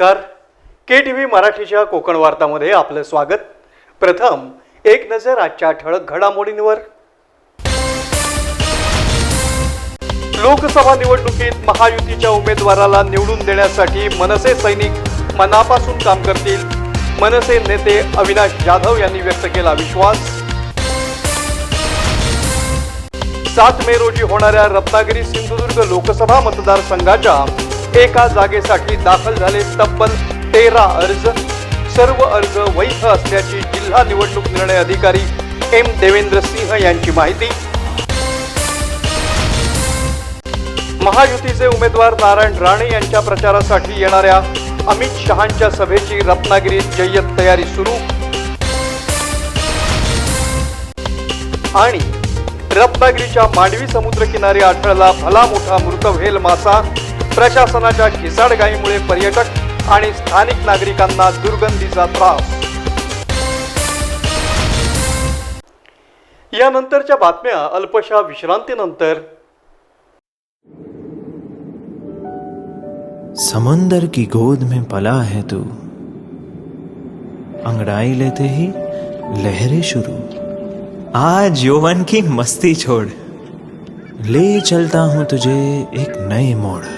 नमस्कार. के T V मराठीच्या कोकण वार्तामध्ये आपलं स्वागत. प्रथम एक नजर आजच्या ठळक घडामोडींवर. लोकसभा निवडणुकीत महायुतीच्या उमेदवाराला निवडून देण्यासाठी मनसे सैनिक मनापासून काम करतील. मनसे नेते अविनाश जाधव यांनी व्यक्त केला विश्वास. सात मे रोजी होणाऱ्या रत्नागिरी सिंधुदुर्ग लोकसभा मतदारसंघाच्या एका जागेसाठी दाखल झाले तब्बल तेरा अर्ज. सर्व अर्ज वैध असल्याची जिल्हा निवडणूक निर्णय अधिकारी एम देवेंद्र सिंह यांची माहिती. महायुतीचे उमेदवार नारायण राणे यांच्या प्रचारासाठी येणाऱ्या अमित शहांच्या सभेची रत्नागिरीत जय्यत तयारी सुरू. आणि रत्नागिरीच्या मांडवी समुद्रकिनारी आढळला भला मोठा मृत व्हेल मासा. प्रशासनाच्या खिसाडगाईमुळे पर्यटक आणि स्थानिक नागरिकांना दुर्गंधीचा त्रास. यानंतरच्या बातम्या अल्पशा विश्रांतीनंतर. समंदर की गोद में पला है तू। अंगड़ाई लेते ही लहरें शुरू। आज यौवन की मस्ती छोड़। ले चलता हूं तुझे एक नए मोड़।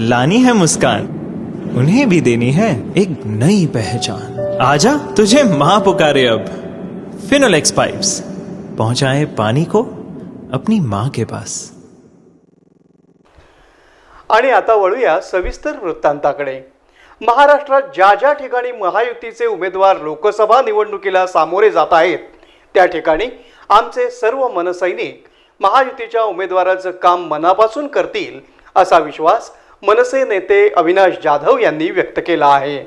लानी है मुस्कान। उन्हें भी देनी है एक नई पहचान। आजा तुझे माँ पुकारे अब। फिनोलेक्स पाइप्स पहुंचाए पानी को अपनी माँ के पास। आणि आता वळूया सविस्तर वृत्तांताकडे. महाराष्ट्रात ज्या ज्या ठिकाणी महायुतीचे उमेदवार लोकसभा निवडणुकीला सामोरे जात आहेत त्या ठिकाणी आमचे सर्व मनसैनिक महायुतीच्या उमेदवाराचं काम मनापासून करतील असा विश्वास मनसे नेते अविनाश जाधव यांनी व्यक्त केला आहे.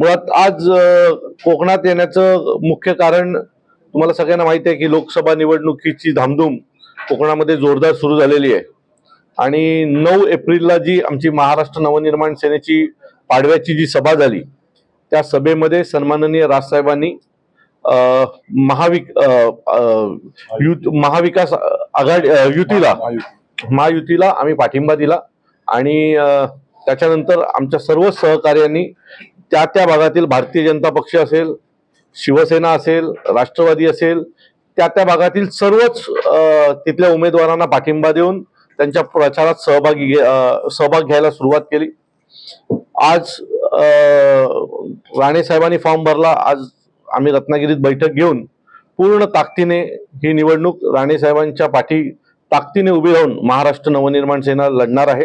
मुळात आज कोकणात येण्याचं मुख्य कारण तुम्हाला सगळ्यांना माहिती आहे की लोकसभा निवडणुकीची धामधूम कोकणामध्ये जोरदार सुरू झालेली आहे. आणि नऊ एप्रिलला जी आमची महाराष्ट्र नवनिर्माण सेनेची पाडव्याची जी सभा झाली त्या सभेमध्ये सन्माननीय राजसाहेबांनी महाविक युत महाविकास आघाडी युतीला महायुतीला आम्ही पाठिंबा दिला. आणि त्याच्यानंतर आमच्या सर्व सहकार्यांनी त्या त्या भागातील भारतीय जनता पक्ष असेल शिवसेना असेल राष्ट्रवादी असेल त्या त्या भागातील सर्वच तिथल्या उमेदवारांना पाठिंबा देऊन त्यांच्या प्रचारात सहभागी सहभाग घ्यायला सुरुवात केली. आज राणेसाहेबांनी राणे साहेबांनी फॉर्म भरला आज आम्ही रत्नागिरीत बैठक घेऊन पूर्ण ताकदीने ही निवडणूक राणे साहेबांच्या पाठी ताकदीने उभी राहून महाराष्ट्र नवनिर्माण सेना लढणार आहे.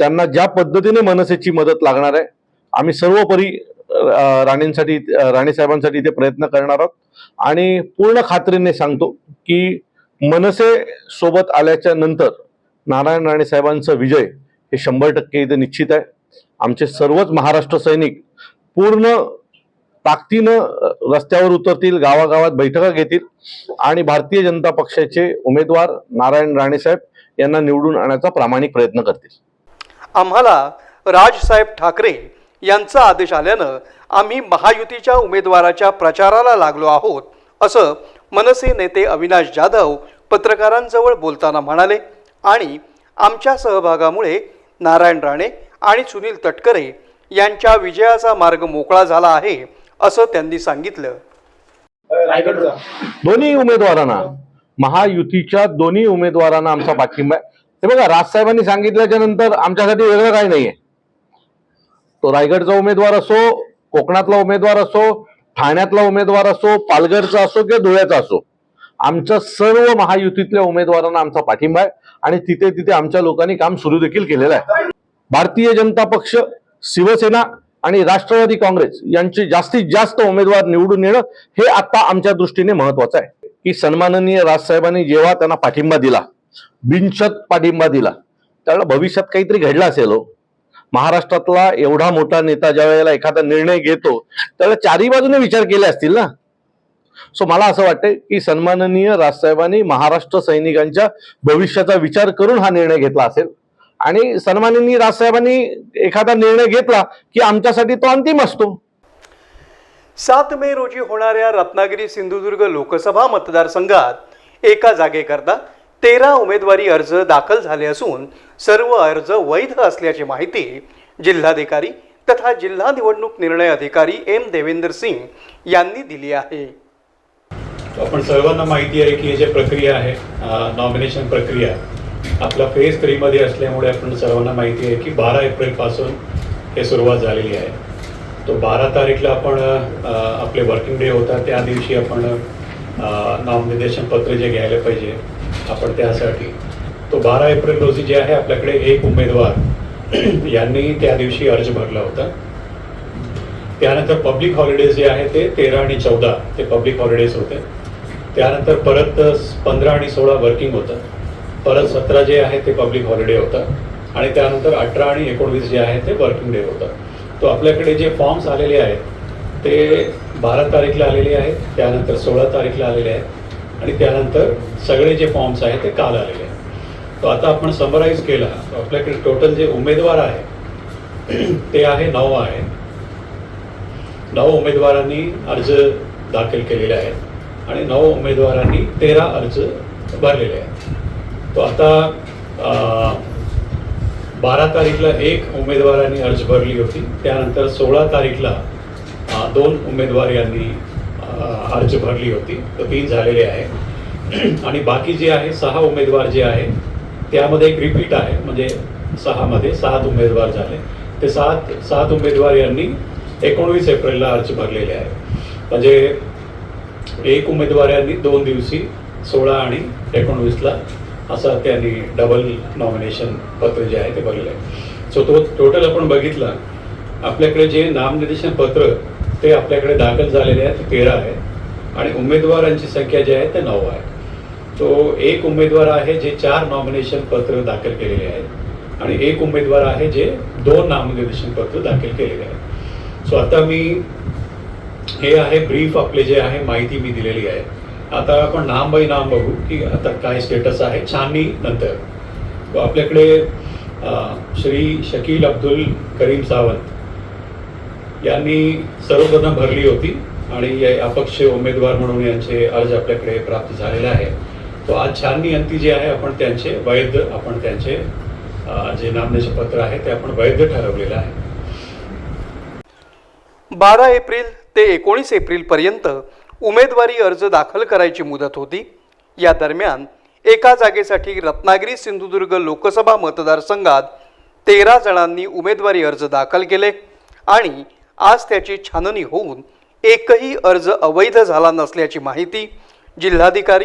त्यांना ज्या पद्धतीने मनसेची मदत लागणार आहे आम्ही सर्वोपरी राणेंसाठी राणेसाहेबांसाठी इथे प्रयत्न करणार आहोत. आणि पूर्ण खात्रीने सांगतो की मनसे सोबत आल्याच्यानंतर नारायण राणे साहेबांचा विजय हे शंभर टक्के इथे निश्चित आहे. आमचे सर्वच महाराष्ट्र सैनिक पूर्ण ताकदीनं रस्त्यावर उतरतील गावागावात बैठका घेतील आणि भारतीय जनता पक्षाचे उमेदवार नारायण राणेसाहेब यांना निवडून आणण्याचा प्रामाणिक प्रयत्न करतील. आम्हाला राजसाहेब ठाकरे यांचा आदेश आल्यानं आम्ही महायुतीच्या उमेदवाराच्या प्रचाराला लागलो आहोत असं मनसे नेते अविनाश जाधव पत्रकारांजवळ बोलताना म्हणाले. आणि आमच्या सहभागामुळे नारायण राणे आणि सुनील तटकरे यांच्या विजयाचा मार्ग मोकळा झाला आहे असं त्यांनी सांगितलं. दोन्ही उमेदवारांना महायुतीच्या दोन्ही उमेदवारांना आमचा पाठिंबा आहे. हे बघा राजसाहेबांनी सांगितल्याच्या नंतर आमच्यासाठी वेगळं काही नाहीये. तो रायगडचा उमेदवार असो कोकणातला उमेदवार असो ठाण्यातला उमेदवार असो पालघरचा असो किंवा धुळ्याचा असो आमच्या सर्व महायुतीतल्या उमेदवारांना आमचा पाठिंबा आहे आणि तिथे तिथे आमच्या लोकांनी काम सुरू देखील केलेलं आहे. भारतीय जनता पक्ष शिवसेना आणि राष्ट्रवादी काँग्रेस यांचे जास्तीत जास्त उमेदवार निवडून येणं हे आता आमच्या दृष्टीने महत्वाचं आहे. की सन्माननीय राजसाहेबांनी जेव्हा त्यांना पाठिंबा दिला बिनशत पाठिंबा दिला. त्यावेळेला भविष्यात काहीतरी घडलं असेल हो. महाराष्ट्रातला एवढा मोठा नेता ज्या वेळेला एखादा निर्णय घेतो त्यावेळेला चारही बाजूने विचार केले असतील ना? सो मला असं वाटतंय की सन्माननीय राजसाहेबांनी महाराष्ट्र सैनिकांच्या भविष्याचा विचार करून हा निर्णय घेतला असेल. आणि सन्माननीय राजसाहेबांनी एखादा निर्णय घेतला की आमच्यासाठी तो अंतिम असतो. सात मे रोजी होणाऱ्या रत्नागिरी सिंधुदुर्ग लोकसभा मतदारसंघात एका जागेकरता तेरा उमेदवारी अर्ज दाखल झाले असून सर्व अर्ज वैध असल्याची माहिती जिल्हाधिकारी तथा जिल्हा निवडणूक निर्णय अधिकारी एम देवेंद्र सिंग यांनी दिली आहे. आपण सर्वांना माहिती आहे की हे जे प्रक्रिया आहे नॉमिनेशन प्रक्रिया आपला फेज थ्रीमध्ये असल्यामुळे आपण सर्वांना माहिती आहे की बारा एप्रिलपासून हे सुरुवात झालेली आहे. तो बारा तारीखला आपण आपले वर्किंग डे होता त्या दिवशी आपण नॉमिनेशन पत्र जे घ्यायला पाहिजे आपण त्यासाठी. तो बारा एप्रिल रोजी जे आहे आपल्याकडे एक उमेदवार यांनी त्या दिवशी अर्ज भरला होता. त्यानंतर पब्लिक हॉलिडेज जे आहे ते तेरा आणि चौदा ते पब्लिक हॉलिडेज होते. त्यानंतर परत पंधरा आणि सोळा वर्किंग होतं. परत सतरा जे आहे ते पब्लिक हॉलिडे होतं. आणि त्यानंतर अठरा आणि एकोणवीस जे आहे ते वर्किंग डे होतं. तो आपल्याकडे जे फॉर्म्स आलेले आहेत ते बारा तारीखला आलेले आहेत त्यानंतर सोळा तारीखला आलेले आहेत. आणि त्यानंतर सगळे जे फॉर्म्स आहेत ते काल आलेले आहेत. तो आता आपण समराईज केला. आपल्याकडे टोटल जे उमेदवार आहे ते आहे नऊ आहे. नऊ उमेदवारांनी अर्ज दाखल केलेले आहेत आणि नऊ उमेदवारांनी तेरा अर्ज भरलेले आहेत. तो आता बारा तारीखला एक उमेदवारांनी अर्ज भरली होती. त्यानंतर सोळा तारीखला दोन उमेदवार यांनी अर्ज भरली होती. तर तीन झालेले आहे. आणि बाकी जे आहे सहा उमेदवार जे आहे त्यामध्ये एक रिपीट आहे. म्हणजे सहामध्ये सात उमेदवार झाले. ते सात सात उमेदवार यांनी एकोणवीस एप्रिलला अर्ज भरलेले आहे. म्हणजे एक उमेदवारांनी दोन दिवशी सोळा आणि एकोणवीसला असं त्यांनी डबल नॉमिनेशन पत्र जे आहे ते भरलेलं आहे. सो तो टोटल आपण बघितला. आपल्याकडे जे नामनिर्देशन पत्र ते आपल्याकडे दाखल झालेले आहेत तेरा आहे आणि उमेदवारांची संख्या जी आहे ते नऊ आहे. तो एक उमेदवार आहे जे चार नॉमिनेशन पत्र दाखल केलेले आहेत. आणि एक उमेदवार आहे जे दोन नामनिर्देशन पत्र दाखल केलेले आहेत. सो आता मी हे आहे ब्रीफ आपले जे आहे माहिती मी दिलेली आहे. आता आपण नाम बाय नाम बघू की आता काय स्टेटस आहे छाननी नंतर. तो आपल्याकडे श्री शकील अब्दुल करीम सावंत. यांनी सर्वप्रथम भरली होती आणि अपक्ष उमेदवार म्हणून यांचे अर्ज आपल्याकडे प्राप्त झालेले आहे. तो आज छाननी अंती जे आहे आपण त्यांचे वैध आपण त्यांचे जे नामनेचे पत्र आहे ते आपण वैध ठरवलेलं आहे. बारा एप्रिल ते एकोणीस एप्रिलपर्यंत उमेदवारी अर्ज दाखल करायची मुदत होती. या दरम्यान एका जागेसाठी रत्नागिरी सिंधुदुर्ग लोकसभा मतदारसंघात तेरा जणांनी उमेदवारी अर्ज दाखल केले आणि आज त्याची छाननी होऊन एकही अर्ज अवैध झाला नसल्याची माहिती जिल्हाधिकारी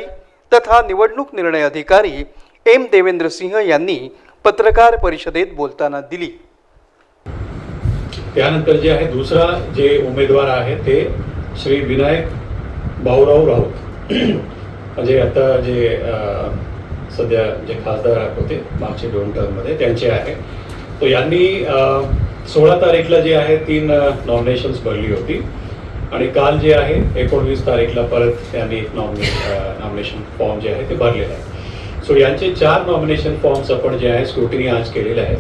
तथा निवडणूक निर्णय अधिकारी एम देवेंद्र सिंह यांनी पत्रकार परिषदेत बोलताना दिली. त्यानंतर जे आहे दुसरा जे उमेदवार आहे ते श्री विनायक भाऊराव राऊत. म्हणजे आता जे सध्या जे खासदार होते मागचे दोन टर्ममध्ये त्यांचे आहे. तो यांनी सोळा तारीखला जे आहे तीन नॉमिनेशन्स भरली होती. आणि काल जे आहे एकोणवीस तारीखला परत त्यांनी एक नॉमिने नॉमिनेशन फॉर्म जे आहे ते भरलेलं आहे. सो यांचे चार नॉमिनेशन फॉर्म्स आपण जे आहे स्क्रुटिनी आज केलेले आहेत.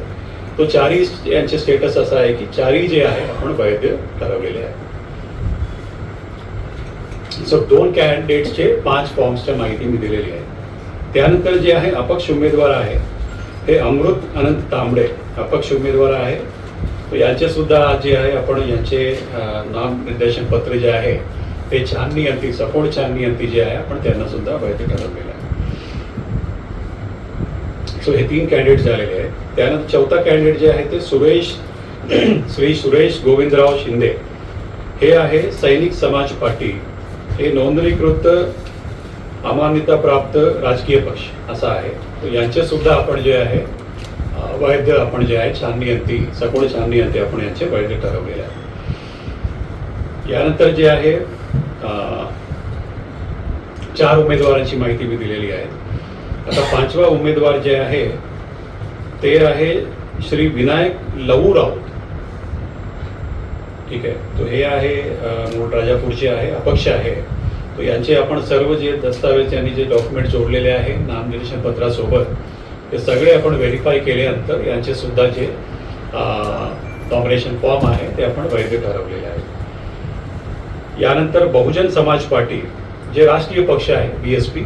तो चारही यांचे स्टेटस असा आहे की चारही जे आहे आपण वैध ठरवलेले आहे सो दोन कॅन्डिडेट्सचे पाच फॉर्म्सच्या माहिती मी दिलेली आहे. त्यानंतर जे आहे अपक्ष उमेदवार आहे हे अमृत अनंत तांबडे अपक्ष उमेदवार आहे यांचे सुद्धा जे आहे आपण यांचे नाम निर्देशन पत्र जे आहे ते छाननी अंती सपोर्ट छाननी अंती जे आहे आपण त्यांना सुद्धा वैध ठरवलेलं आहे. सो हे तीन कॅन्डिडेट झालेले आहेत. त्यानंतर चौथा कॅन्डिडेट जे आहे ते सुरेश श्री सुरेश गोविंदराव शिंदे. हे आहे सैनिक समाज पार्टी. हे नोंदणीकृत अमान्यता प्राप्त राजकीय पक्ष असा आहे. तर यांचे सुद्धा आपण जे आहे वैध आपण जे आहे छाननी अंती सखोल छाननी अंती आपण यांचे वैध ठरवलेले आहे. यानंतर जे आहे चार उमेदवारांची माहिती मी दिलेली आहे. आता पाचवा उमेदवार जे आहे ते आहे श्री विनायक लवू राऊत. ठीक आहे? तो हे आहे मूळ राजापूरचे आहे अपक्ष आहे. तो यांचे आपण सर्व जे दस्तावेज यांनी जे डॉक्युमेंट जोडलेले आहे नामनिर्देशन पत्रासोबत ते सगळे आपण व्हेरीफाय केल्यानंतर यांचे सुद्धा जे नॉमिनेशन फॉर्म आहे ते आपण वैध ठरवलेले आहे. यानंतर बहुजन समाज पार्टी जे राष्ट्रीय पक्ष आहे बी एस पी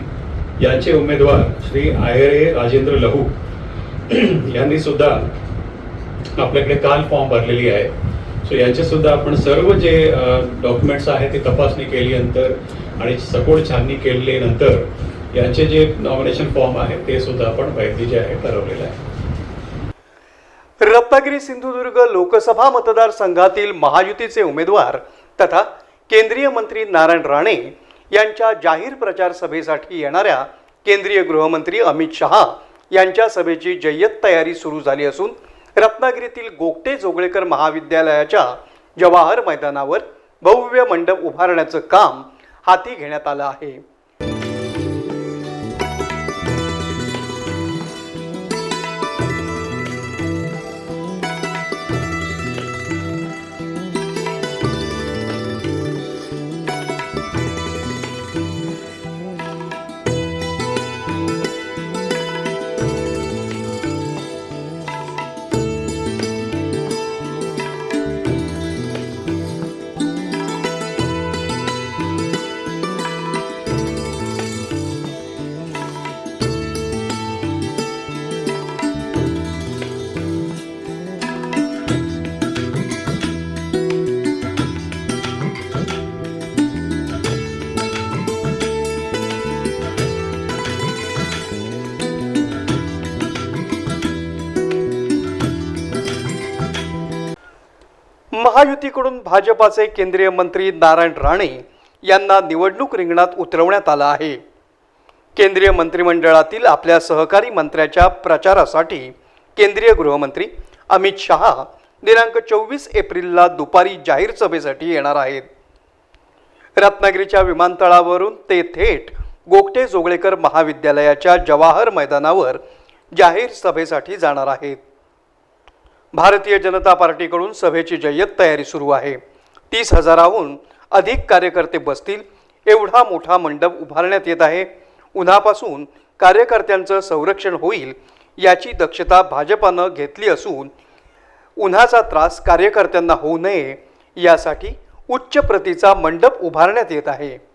यांचे उमेदवार श्री आयरे राजेंद्र लहू यांनी सुद्धा आपल्याकडे काल फॉर्म भरलेली आहे. सो यांचे सुद्धा आपण सर्व जे डॉक्युमेंट्स आहेत ते तपासणी केल्यानंतर आणि सखोल छाननी केल्यानंतर यांचे जे नॉमिनेशन फॉर्म आहे ते सुद्धा आपण वैध जे आहे ठरवलेलं आहे. रत्नागिरी सिंधुदुर्ग लोकसभा मतदारसंघातील महायुतीचे उमेदवार तथा केंद्रीय मंत्री नारायण राणे यांच्या जाहीर प्रचार सभेसाठी येणाऱ्या केंद्रीय गृहमंत्री अमित शहा यांच्या सभेची जय्यत तयारी सुरू झाली असून रत्नागिरीतील गोगटे जोगळेकर महाविद्यालयाच्या जवाहर मैदानावर भव्य मंडप उभारण्याचं काम हाती घेण्यात आलं आहे. महायुतीकडून भाजपाचे केंद्रीय मंत्री नारायण राणे यांना निवडणूक रिंगणात उतरवण्यात आलं आहे. केंद्रीय मंत्रिमंडळातील आपल्या सहकारी मंत्र्याच्या प्रचारासाठी केंद्रीय गृहमंत्री अमित शहा दिनांक चोवीस एप्रिलला दुपारी जाहीर सभेसाठी येणार आहेत. रत्नागिरीच्या विमानतळावरून ते थेट गोगटे जोगळेकर महाविद्यालयाच्या जवाहर मैदानावर जाहीर सभेसाठी जाणार आहेत. भारतीय जनता पार्टीकडून सभेची जय्यत तयारी सुरू आहे. तीस हजाराहून अधिक कार्यकर्ते बसतील एवढा मोठा मंडप उभारण्यात येत आहे. उन्हापासून कार्यकर्त्यांचं संरक्षण होईल याची दक्षता भाजपानं घेतली असून उन्हाचा त्रास कार्यकर्त्यांना होऊ नये यासाठी उच्च प्रतीचा मंडप उभारण्यात येत आहे.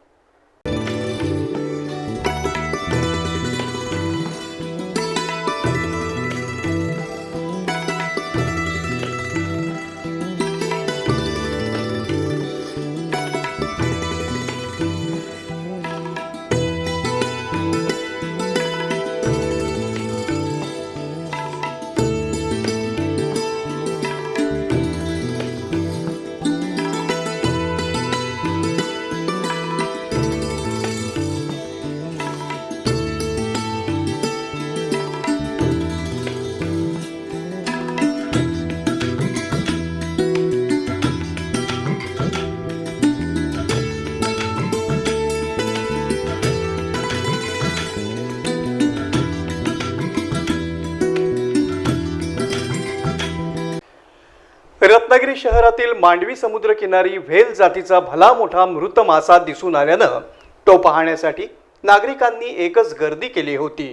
रत्नागिरी शहरातील मांडवी समुद्रकिनारी व्हेल जातीचा भला मोठा मृत मासा दिसून आल्यानं तो पाहण्यासाठी नागरिकांनी एकच गर्दी केली होती.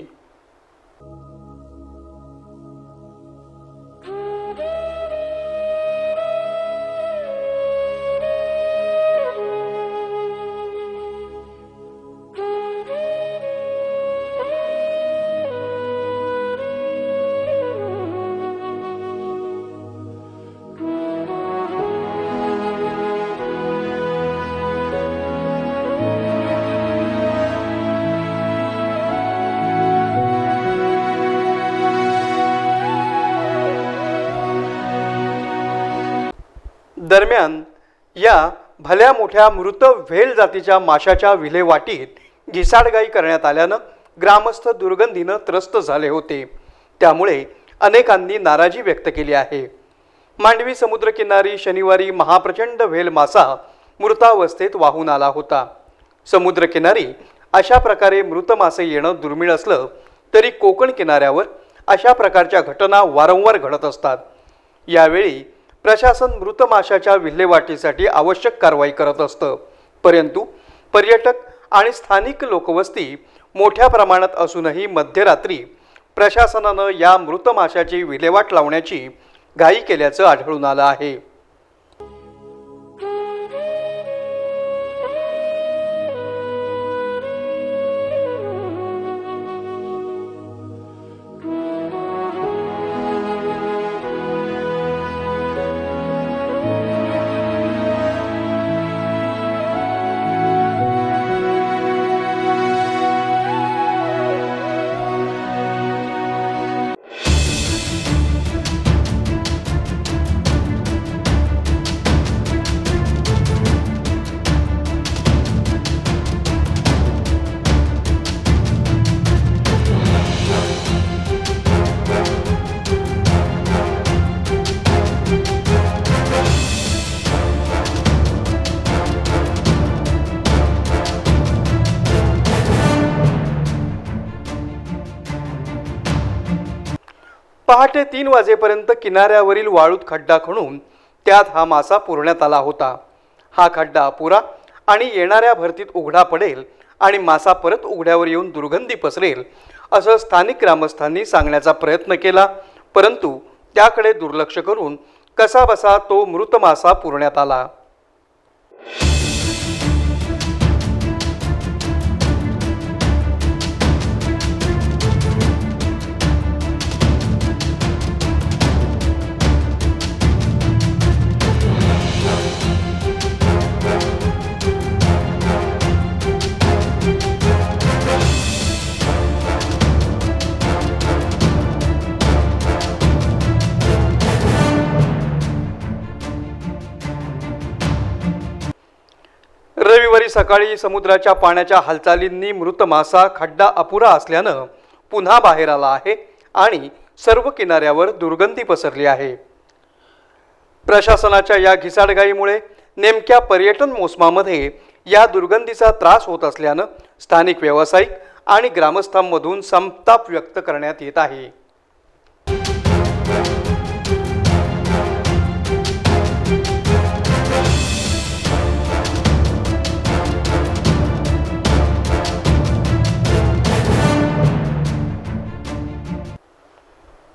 दरम्यान या भल्या मोठ्या मृत व्हेल जातीच्या माशाच्या विल्हेवाटीत घिसाडगाई करण्यात आल्यानं ग्रामस्थ दुर्गंधीनं त्रस्त झाले होते. त्यामुळे अनेकांनी नाराजी व्यक्त केली आहे. मांडवी समुद्रकिनारी शनिवारी महाप्रचंड व्हेल मासा मृतावस्थेत वाहून आला होता. समुद्रकिनारी अशा प्रकारे मृत मासे येणं दुर्मिळ असलं तरी कोकण किनाऱ्यावर अशा प्रकारच्या घटना वारंवार घडत असतात. यावेळी प्रशासन मृत माशाच्या विल्हेवाटीसाठी आवश्यक कारवाई करत असतं. परंतु पर्यटक आणि स्थानिक लोकवस्ती मोठ्या प्रमाणात असूनही मध्यरात्री प्रशासनानं या मृत माशाची विल्हेवाट लावण्याची घाई केल्याचं आढळून आलं आहे. पहाटे तीन वाजेपर्यंत किनाऱ्यावरील वाळूत खड्डा खणून त्यात हा मासा पुरण्यात आला होता. हा खड्डा पुरा आणि येणाऱ्या भरतीत उघडा पडेल आणि मासा परत उघड्यावर येऊन दुर्गंधी पसरेल असं स्थानिक ग्रामस्थांनी सांगण्याचा प्रयत्न केला. परंतु त्याकडे दुर्लक्ष करून कसाबसा तो मृत मासा पुरण्यात आला. सकाळी समुद्राच्या पाण्याच्या हालचालींनी मृत मासा खड्डा अपुरा असल्यानं पुन्हा बाहेर आला आहे आणि सर्व किनाऱ्यावर दुर्गंधी पसरली आहे. प्रशासनाच्या या घिसाडगाईमुळे नेमक्या पर्यटन मोसमामध्ये या दुर्गंधीचा त्रास होत असल्यानं स्थानिक व्यावसायिक आणि ग्रामस्थांमधून संताप व्यक्त करण्यात येत आहे.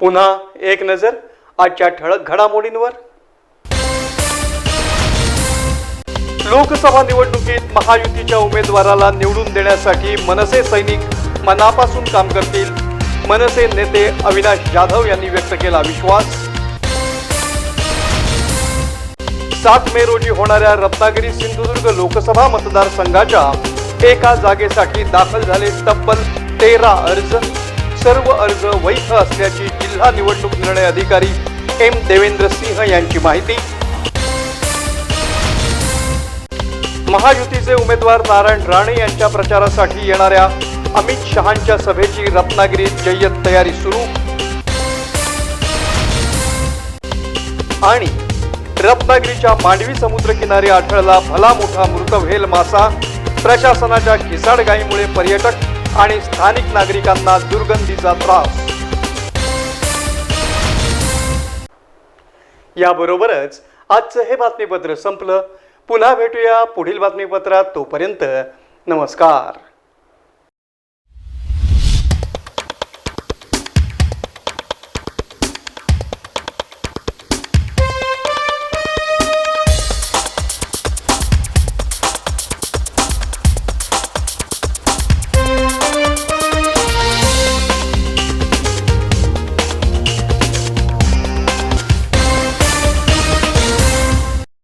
पुन्हा एक नजर आजच्या ठळक घडामोडींवर. लोकसभा निवडणुकीत महायुतीच्या उमेदवाराला निवडून देण्यासाठी मनसे सैनिक मनापासून काम करतील. मनसे नेते अविनाश जाधव यांनी व्यक्त केला विश्वास. सात मे रोजी होणाऱ्या रत्नागिरी सिंधुदुर्ग लोकसभा मतदारसंघाच्या एका जागेसाठी दाखल झाले तब्बल तेरा अर्ज. सर्व अर्ज वैध असल्याची जिल्हा निवडणूक निर्णय अधिकारी एम देवेंद्र सिंह यांची माहिती. महायुतीचे उमेदवार नारायण राणे यांच्या प्रचारासाठी येणाऱ्या अमित शहांच्या सभेची रत्नागिरीत जय्यत तयारी सुरू. आणि रत्नागिरीच्या मांडवी समुद्रकिनारी आढळला भला मोठा मृतव्हेल मासा. प्रशासनाच्या खिसाडगाईमुळे पर्यटक आणि स्थानिक नागरिकांना दुर्गंधीचा त्रास. याबरोबरच आजचं हे बातमीपत्र संपलं. पुन्हा भेटूया पुढील बातमीपत्रात तोपर्यंत नमस्कार.